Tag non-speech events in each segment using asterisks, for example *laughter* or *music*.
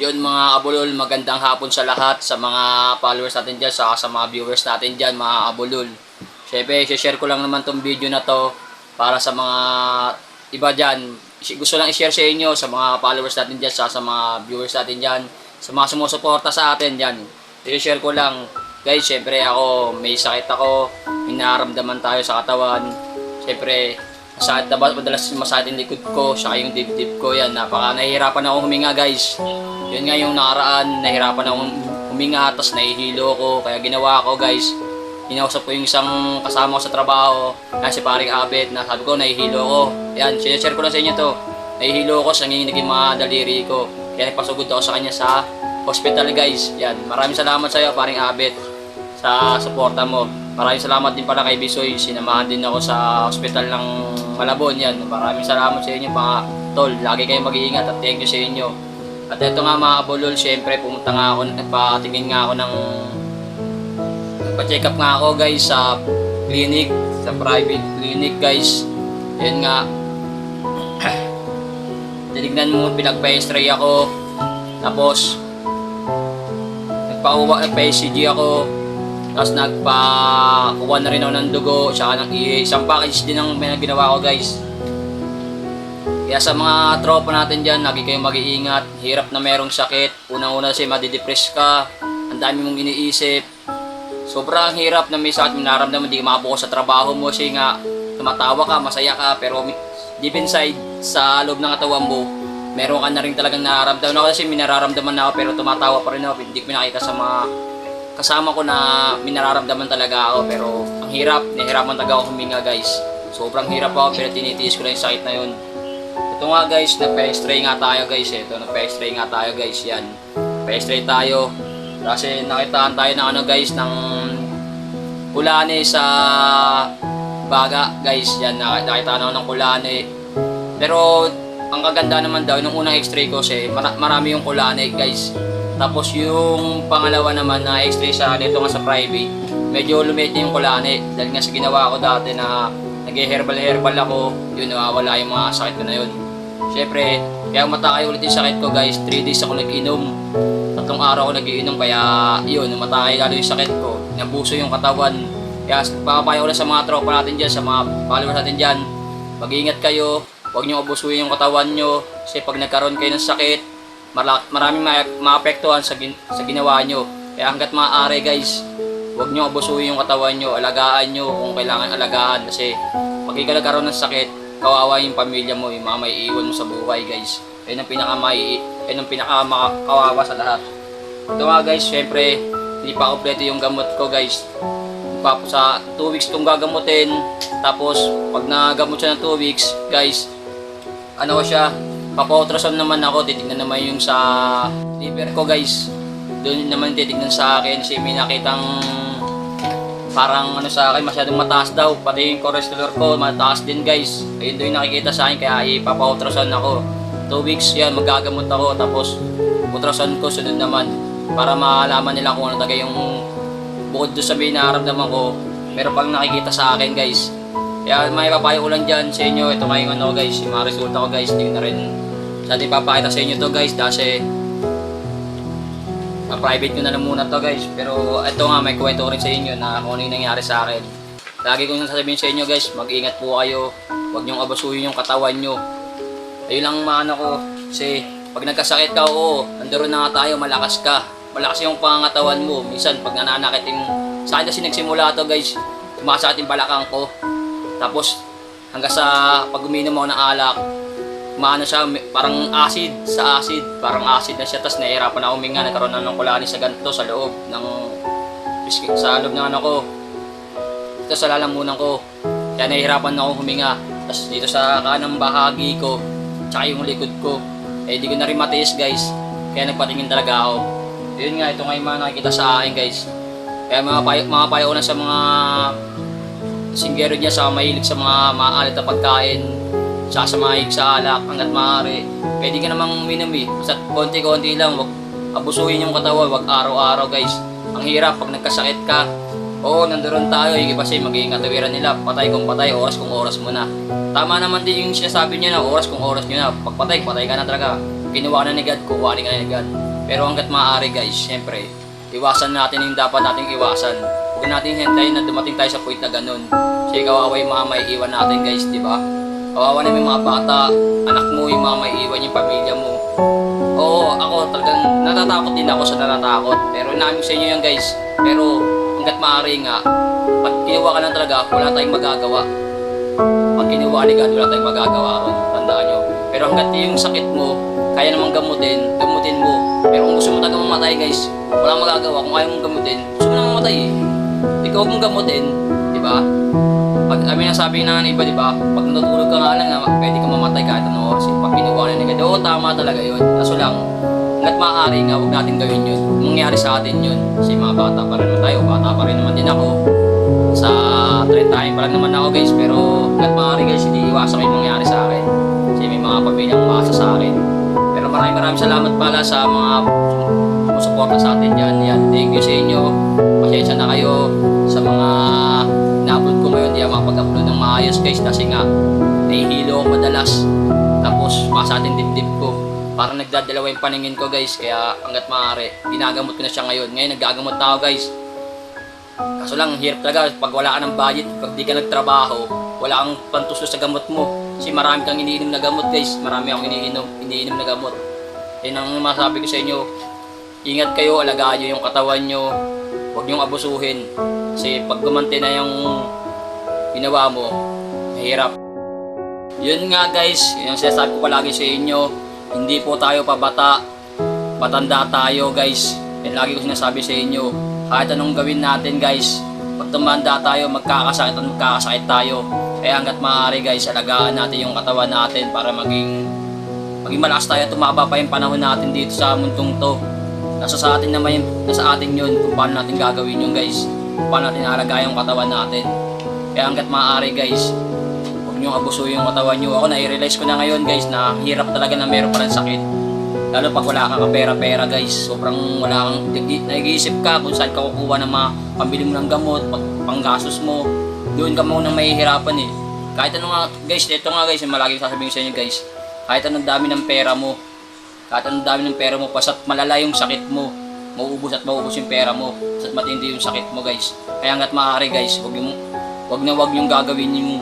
Yun mga abulol, magandang hapon sa lahat, sa mga followers natin dyan, sa, sa mga viewers natin dyan, mga abulol. Siyempre, share ko lang naman tong video na to para sa mga iba dyan. Gusto lang i-share sa inyo, sa mga followers natin dyan, sa, sa mga viewers natin dyan, sa mga sumusuporta sa atin dyan. I-share ko lang. Guys, siyempre ako, may sakit ako, may nararamdaman tayo sa katawan. Siyempre, masakit na ba, madalas masakit yung likod ko, saka yung dibdib ko, yan, napaka nahihirapan ako huminga guys. Yun nga yung nakaraan, nahihirapan akong huminga, tapos nahihilo ko, kaya ginawa ko guys, Hinausap ko yung isang kasama ko sa trabaho, na si paring Abet, na sabi ko, nahihilo ko. Yan, share ko lang sa inyo to. Nahihilo ko sa nanginginig yung mga daliri ko. Kaya nagpasugod ako sa kanya sa hospital guys. Yan, maraming salamat sa iyo paring Abet sa suporta mo. Maraming salamat din pala kay Bisoy. Sinamahan din ako sa hospital ng Malabon. Yan, maraming salamat sa inyo mga tol. Lagi kayong mag-iingat at thank you sa inyo. At ito nga mga kabulol, syempre pumunta nga ako, nagpatingin nga ako ng nagpa-check up nga ako guys sa clinic, sa private clinic guys. Yun nga. *clears throat* Tinignan mo, pinagpa-x-ray ako. Tapos, nagpa-uwa, nagpa-ECG ako. Tapos nagpa-kuha na rin ako ng dugo, tsaka ng i- isang package din ang may ginawa ko guys. Kaya sa mga tropa natin dyan, lagi kayong mag-iingat. Hirap na merong sakit. Unang-una kasi madidepress ka. Ang dami mong iniisip. Sobrang hirap na may sakit, may naramdaman, hindi makabukas sa trabaho mo kasi nga tumatawa ka, masaya ka, pero deep inside, sa loob ng katawan mo, meron ka na rin talagang nararamdaman. Ako kasi may nararamdaman na ako pero tumatawa pa rin ako. Hindi ko pinakita sa mga kasama ko na may nararamdaman talaga ako pero ang hirap, nahihirapan talaga ako huminga guys. Sobrang hirap ako pero tinitiis ko lang yung sakit na yun. Ito nga guys, nagpa-x-ray nga tayo guys. Ito, nagpa-x-ray nga tayo guys. Yan. Pa-x-ray tayo. Kasi nakitaan tayo ng ano guys, ng kulane sa baga guys. Yan, nak- nakita na ng kulane. Pero ang kaganda naman daw, nung unang x-ray ko kasi mara- marami yung kulane guys. Tapos yung pangalawa naman na x-ray sa dito nga sa private, medyo lumit yung kulane. Dahil nga sa ginawa ko dati na nag-herbal-herbal ako, yun nawawala yung mga sakit ko na yun. Siyempre, kaya matakay ulit yung sakit ko guys, 3 days ako nag-inom. Tatlong araw ako nag-iinom kaya yun, namatay lalo yung sakit ko. Nabuso yung katawan. Kaya papapayo ko lang sa mga tropa natin dyan, sa mga followers natin dyan. Mag-iingat kayo, huwag nyo abusuin yung katawan nyo. Kasi pag nagkaroon kayo ng sakit, mara- maraming ma- maapektuhan sa, gin- sa ginawa nyo. Kaya hanggat maaari guys, huwag nyo abusuin yung katawan nyo, alagaan nyo kung kailangan alagaan. Kasi pag ikaw nagkaroon ng sakit, kawawa yung pamilya mo, yung mga may iwan mo sa buhay guys. Ayun ang pinaka may, ayun ang pinaka maka- kawawa sa lahat. Ito nga guys, syempre, hindi pa kompleto yung gamot ko guys. Pa, sa 2 weeks itong gagamutin. Tapos, pag nagamot siya ng 2 weeks, guys, ano ko siya, papa-ultrasound naman ako, titignan naman yung sa liver ko guys. Doon naman titignan sa akin kasi may nakitang parang ano sa akin, masyadong mataas daw. Pati yung cholesterol ko, mataas din guys. Ayun doon nakikita sa akin, kaya ipapa-ultrasound ako. 2 weeks yan, magagamot ako. Tapos, ultrasound ko, sunod naman. Para malaman nila kung ano talaga yung bukod doon sa may nararamdaman ko, meron pang nakikita sa akin guys. Kaya may papayo ko lang dyan sa inyo. Ito nga yung ano guys, yung mga resulta ko guys. Hindi na rin sa atin papakita sa inyo to guys. Kasi private ko na lang muna to guys. Pero ito nga may kwento ko rin sa inyo na kung ano yung nangyari sa akin. Lagi kong sasabihin sa inyo guys, mag-ingat po kayo. Huwag niyong abasuhin yung katawan nyo. Ayun lang maano ko. Kasi pag nagkasakit ka, oo, nandoon na nga tayo, malakas ka. Malakas yung pangangatawan mo. Minsan pag nananakit yung... Sa akin kasi nagsimula to guys, sumasakit yung balakang ko. Tapos hanggang sa pag uminom ako ng alak, maano siya, parang acid sa acid, parang acid na siya, tapos nahihirapan ako huminga, nagkaroon na ng kulani sa ganito sa loob ng sa loob ng ano ko. Ito sa lalamunan ko. Kaya nahihirapan na ako huminga. Tapos dito sa kanang bahagi ko, tsaka yung likod ko, eh di ko na rin matiis guys. Kaya nagpatingin talaga ako. Yun nga, ito nga yung mga nakikita sa akin guys. Kaya mga payo, mga payo na sa mga singgero niya sa mahilig sa mga maalit na pagkain, sa sa alak hanggat maaari. Pwede ka namang uminom eh. Konti-konti lang, wag abusuhin yung katawan, wag araw-araw guys. Ang hirap pag nagkasakit ka. Oo, nandoon tayo, iba kasi magiging katawiran nila, patay kung patay, oras kung oras mo na. Tama naman din yung sinasabi niya na oras kung oras nyo na. Pag patay, patay ka na talaga. kinuha na ni God, kukuhanin ka na ni God. Pero hanggat maaari guys, syempre, iwasan natin yung dapat nating iwasan. Huwag natin hintayin na dumating tayo sa point na ganun. Kasi kawawa yung mga may iwan natin guys, di ba? Kawawa na yung mga bata, anak mo, yung mga may iwan, yung pamilya mo. Oo, ako talagang natatakot din ako sa natatakot. Pero inamin ko sa inyo yan guys. Pero hanggat maaari nga, pag kinuha ka lang talaga, wala tayong magagawa. Pag kinuha ni God, wala tayong magagawa. Tandaan nyo. Pero hanggat yung sakit mo, kaya namang gamutin, gamutin mo. Pero kung gusto mo talaga mamatay guys, wala magagawa. Kung ayaw mong gamutin, gusto mo na mamatay eh. Ikaw mong gamutin, di ba? Pag kami nasabi na ng iba, di ba? Pag natutulog ka nga lang, na pwede ka mamatay kahit ano oras. eh. Pag kinuha na God, oo, tama talaga yun. Kaso lang, hanggat maaari nga, huwag natin gawin yun. Mangyari sa atin yun, kasi mga bata pa rin naman tayo, bata pa rin naman din ako. Sa 30 pa lang naman ako guys, pero hanggat maaari guys, hindi iwasan ko yung mangyari sa akin. Kasi may mga pamilyang umasa sa akin. Pero maraming maraming salamat pala sa mga sumusuporta sa atin dyan. Yan, thank you sa inyo. Pasensya na kayo sa mga makapag-upload ng maayos guys kasi nga nahihilo ako madalas. Tapos masa atin dibdib ko. Parang nagdadalawa yung paningin ko guys. Kaya hanggat maaari, ginagamot ko na siya ngayon. Ngayon nagagamot na guys. Kaso lang, hirap talaga pag wala ka ng budget, pag di ka nagtrabaho, wala kang pantuso sa gamot mo. Kasi marami kang iniinom na gamot guys, marami akong iniinom, iniinom na gamot. Yan ang masabi ko sa inyo, ingat kayo, alagaan nyo yung katawan nyo, huwag nyong abusuhin. Kasi pag gumante na yung ginawa mo, mahirap. Yun nga guys, yung sinasabi ko palagi sa inyo, hindi po tayo pabata, patanda tayo guys. Yan lagi ko sinasabi sa inyo, kahit anong gawin natin guys, pag tumanda tayo, magkakasakit at magkakasakit tayo. Kaya hanggat maaari guys, alagaan natin yung katawan natin para maging maging malakas tayo tumaba pa yung panahon natin dito sa mundong to. Nasa sa atin naman yun, nasa atin yun kung paano natin gagawin yun guys. Kung paano natin alagaan yung katawan natin. Kaya hanggat maaari guys, huwag nyo abusuhin yung katawan nyo. Ako na-realize ko na ngayon guys na hirap talaga na meron pa rin sakit. Lalo pag wala kang kapera-pera guys, sobrang wala kang, nag- nag-iisip ka kung saan ka kukuha ng mga pambili mo ng gamot, pag, panggastos mo, doon ka muna mahihirapan eh. Kahit ano nga, guys, ito nga guys, malagi sasabihin sa inyo guys, kahit anong dami ng pera mo, kahit anong dami ng pera mo, basta't malala yung sakit mo, mauubos at mauubos yung pera mo, basta't matindi yung sakit mo guys. Kaya hanggat maaari guys, wag yung, wag na wag yung gagawin yung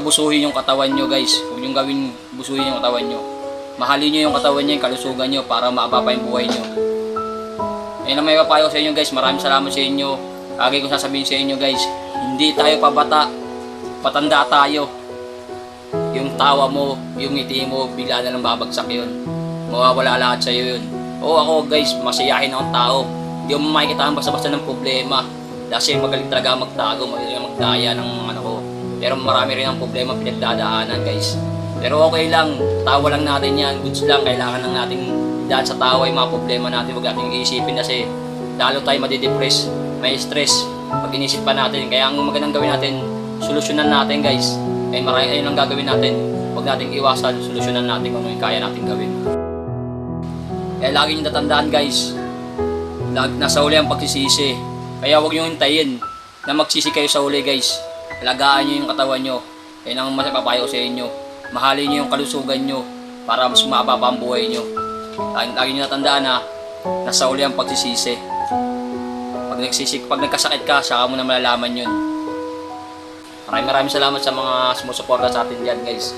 abusuhin yung katawan nyo guys. Huwag yung gawin abusuhin yung katawan nyo. Mahalin nyo yung katawan nyo, yung kalusugan nyo para maaba pa yung buhay nyo. Ayun ang may papayo sa inyo guys. Maraming salamat sa inyo. Lagi ko sasabihin sa inyo guys, hindi tayo pabata. Patanda tayo. Yung tawa mo, yung ngiti mo, bigla na lang babagsak yun. Mawawala lahat sa iyo yun. Oo ako guys, masayahin akong tao. Hindi mo makikita basta-basta ng problema. Kasi magaling talaga magtago, magaling magdaya ng ano ko. Pero marami rin ang problema pinagdadaanan guys. Pero okay lang, tawa lang natin yan, goods lang, kailangan lang nating dahil sa tawa yung mga problema natin, huwag natin iisipin kasi lalo tayo madidepress, may stress pag inisip pa natin. Kaya ang magandang gawin natin, solusyonan natin guys. Ay marami ayun ang gagawin natin. Huwag nating iwasan, solusyonan natin kung ano kaya natin gawin. Kaya lagi nyo tatandaan guys, nasa uli ang pagsisisi. Kaya huwag nyo hintayin na magsisi kayo sa uli guys. Alagaan nyo yung katawan nyo. Yan ang masapapayo sa inyo. Mahalin nyo yung kalusugan nyo para mas mababa ang buhay nyo. Lagi, nyo natandaan na nasa uli ang pagsisisi. Pag nagsisik, pag nagkasakit ka, saka mo na malalaman yun. Maraming maraming salamat sa mga sumusuporta sa atin dyan guys.